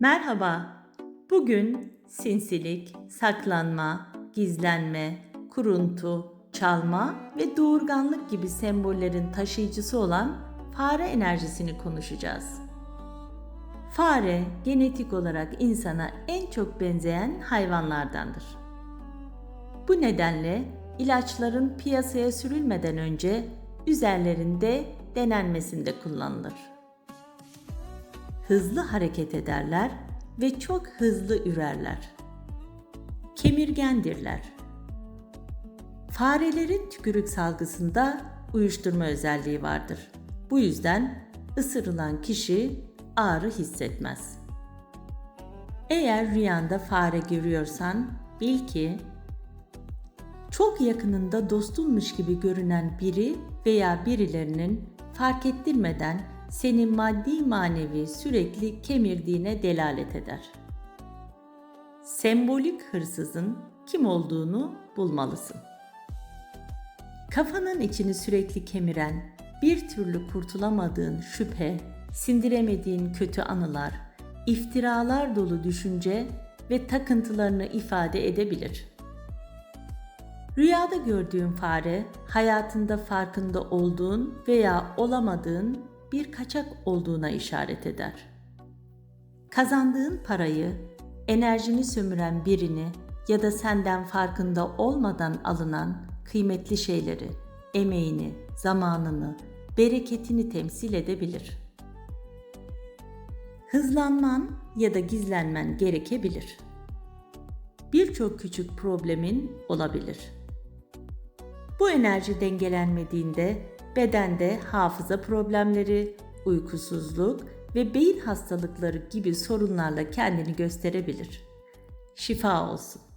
Merhaba. Bugün sinsilik, saklanma, gizlenme, kuruntu, çalma ve doğurganlık gibi sembollerin taşıyıcısı olan fare enerjisini konuşacağız. Fare genetik olarak insana en çok benzeyen hayvanlardandır. Bu nedenle ilaçların piyasaya sürülmeden önce üzerlerinde denenmesinde kullanılır hızlı hareket ederler ve çok hızlı ürerler. Kemirgendirler. Farelerin tükürük salgısında uyuşturma özelliği vardır. Bu yüzden ısırılan kişi ağrı hissetmez. Eğer rüyanda fare görüyorsan bil ki çok yakınında dostunmuş gibi görünen biri veya birilerinin fark ettirmeden seni maddi manevi sürekli kemirdiğine delalet eder. Sembolik hırsızın kim olduğunu bulmalısın. Kafanın içini sürekli kemiren, bir türlü kurtulamadığın şüphe, sindiremediğin kötü anılar, iftiralar dolu düşünce ve takıntılarını ifade edebilir. Rüyada gördüğün fare, hayatında farkında olduğun veya olamadığın bir kaçak olduğuna işaret eder. Kazandığın parayı, enerjini sömüren birini ya da senden farkında olmadan alınan kıymetli şeyleri, emeğini, zamanını, bereketini temsil edebilir. Hızlanman ya da gizlenmen gerekebilir. Birçok küçük problemin olabilir. Bu enerji dengelenmediğinde bedende hafıza problemleri, uykusuzluk ve beyin hastalıkları gibi sorunlarla kendini gösterebilir. Şifa olsun.